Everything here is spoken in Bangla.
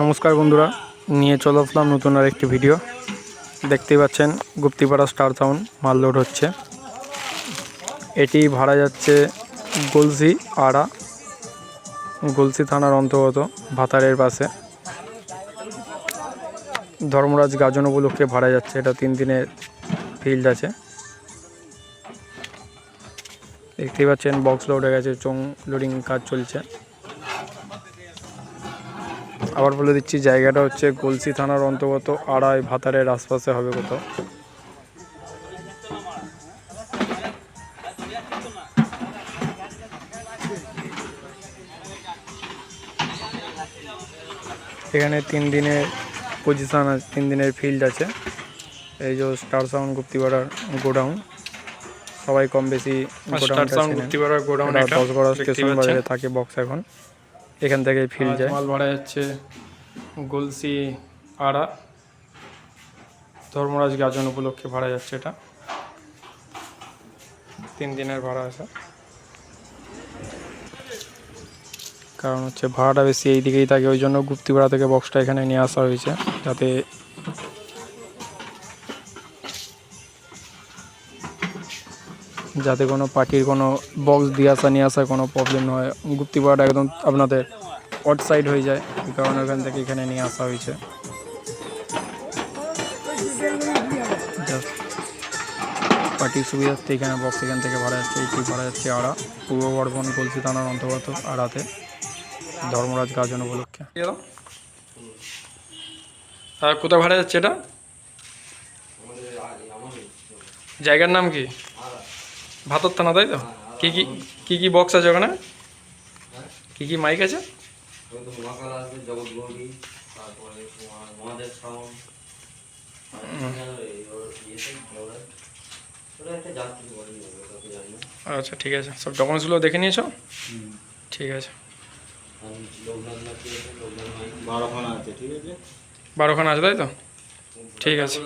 নমস্কার বন্ধুরা, নিয়ে চলে আসলাম নতুন আর একটি ভিডিও দেখতেই পাচ্ছেন, গুপ্তিপাড়া স্টার টাউন মাল লোড হচ্ছে। এটি ভাড়া যাচ্ছে গলসি আড়া গলসি থানার অন্তর্গত ভাতারের পাশে। ধর্মরাজ গাজন উপলক্ষে ভাড়া যাচ্ছে, এটা তিন দিনের ফিল্ড আছে। দেখতেই পাচ্ছেন বক্স লোড হয়ে গেছে, চোং লোডিং কাজ চলছে। আবার বলে দিচ্ছি জায়গাটা হচ্ছে গলসি থানার অন্তর্গত আড়াই ভাতারের আশপাশে হবে কোথাও। এখানে তিন দিনের পজিশন আছে তিন দিনের ফিল্ড আছে। এই যে স্টার সাউন্ড গুপ্তিপাড়ার গোডাউন সবাই কম বেশি গোডাউন গোডাউন এটা দশগড়া স্টেশন বাজারে থাকে বক্স এখন। এখান থেকে ফিল্ড যায়। মাল ভাড়া যাচ্ছে গলসি আড়া। ধর্মরাজ গাজন উপলক্ষে ভাড়া যাচ্ছে এটা। তিন দিনের ভাড়া আছে। কারণ হচ্ছে ভাড়াটা বেশি এই দিকেই থাকে। ওই জন্য গুপ্তিপাড়া থেকে বক্সটা এখানে নিয়ে আসা হয়েছে যাতে যাতে কোনো পার্টির কোনো বক্স দিয়ে আসা, নিয়ে আসা কোনো প্রবলেম না হয়। গুপ্তিপাড়াটা একদম আপনাদের অট সাইড হয়ে যায়। এই কারণে ওখান থেকে এখানে নিয়ে আসা হয়েছে। পার্টির সুবিধার্থে এখানে বক্স এখান থেকে ভাড়া যাচ্ছে এইটি ভাড়া যাচ্ছে আড়া। পূর্ব বর্ধমান কলসি থানার অন্তর্গত আড়াতে। ধর্মরাজ গাজন উপলক্ষে। আর কোথায় ভাড়া যাচ্ছে এটা? জায়গার নাম কি? ভাতর থানা তাই তো? কি কি বক্স আছে ওখানে? কি কি মাইক আছে? আচ্ছা ঠিক আছে। সব ডকুমেন্টসগুলো দেখে নিয়েছো? ঠিক আছে? বারোখানা আছে, তাই তো? ঠিক আছে।